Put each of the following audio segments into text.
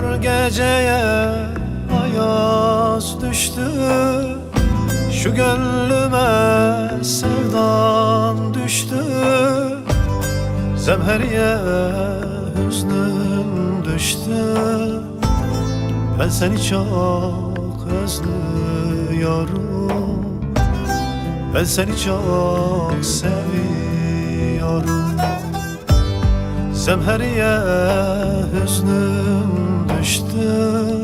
Yar geceye ayaz düştü. Şu gönlüme sevdan düştü. Zemheriye hüznüm düştü. Ben seni çok özlüyorum. Ben seni çok seviyorum. Zemheriye hüznüm düştü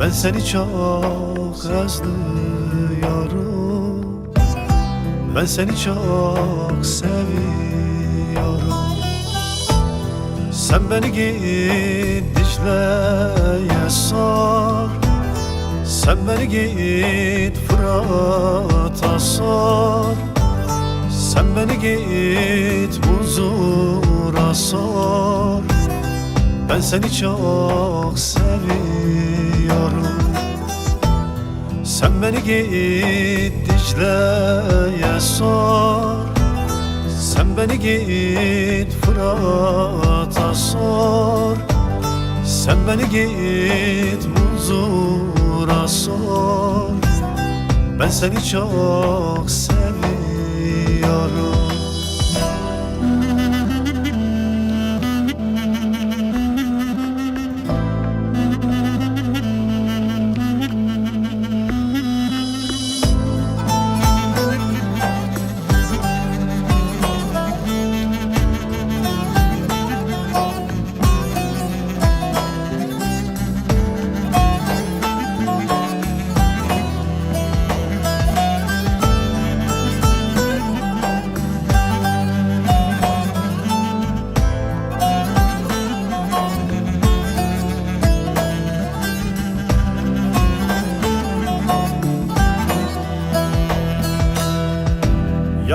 Ben seni çok özlüyorum. Ben seni çok seviyorum. Sen beni git Dicle'ye sor. Sen beni git Fırat'a sor. Sen beni git huzura Ben seni çok seviyorum. Sen beni git Dicle'ye sor. Sen beni git Fırat'a sor. Sen beni git huzura sor. Ben seni çok seviyorum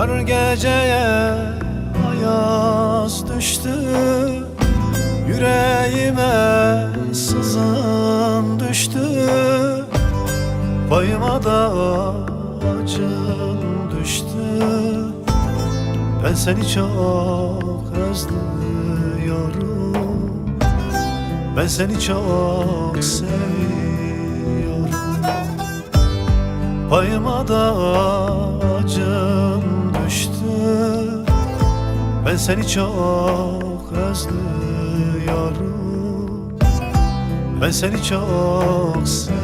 Yar geceye ayaz düştü Yüreğime sızın düştü. Payıma da acın düştü. Ben seni çok özlüyorum. Ben seni çok seviyorum. Payıma da acın düştü Ben seni çok özlüyorum. Ben seni çok seviyorum.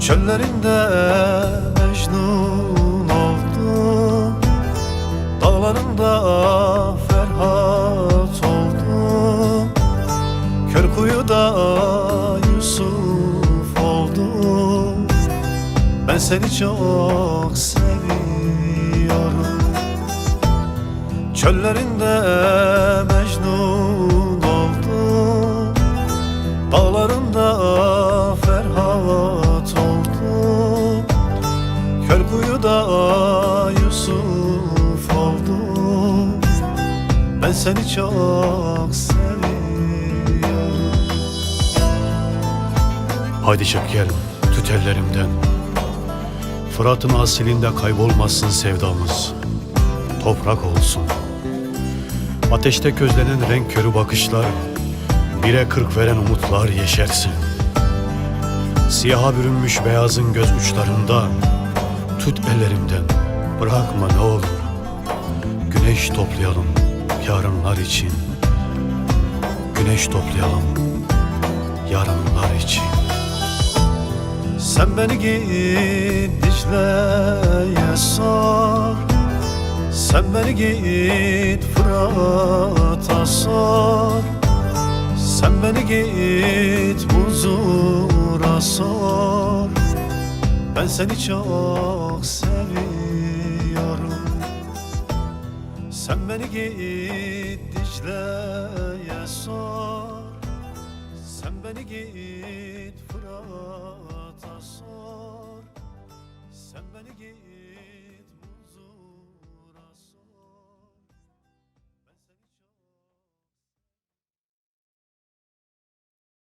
Çöllerinde Mecnun oldum Dağlarında Ferhat oldum Kör kuyuda Yusuf seni çok seviyorum. Çöllerinde Mecnun oldum. Dağlarında Ferhat oldum. Kör kuyuda Yusuf oldum. Ben seni çok seviyorum. Haydi çık gel, tut ellerimden. Fırat'ın asilinde kaybolmasın sevdamız. Toprak olsun. Ateşte közlenen renk körü bakışlar, bire kırk veren umutlar yeşersin. Siyaha bürünmüş beyazın göz uçlarında, tut ellerimden, bırakma ne olur. Güneş toplayalım yarınlar için. Güneş toplayalım yarınlar için. Sen beni git Dicle'ye sor. Sen beni git Fırat'a sor. Sen beni git huzura sor. Ben seni çok seviyorum. Sen beni git Dicle'ye sor. Sen beni git Fırat'a sor Sen beni git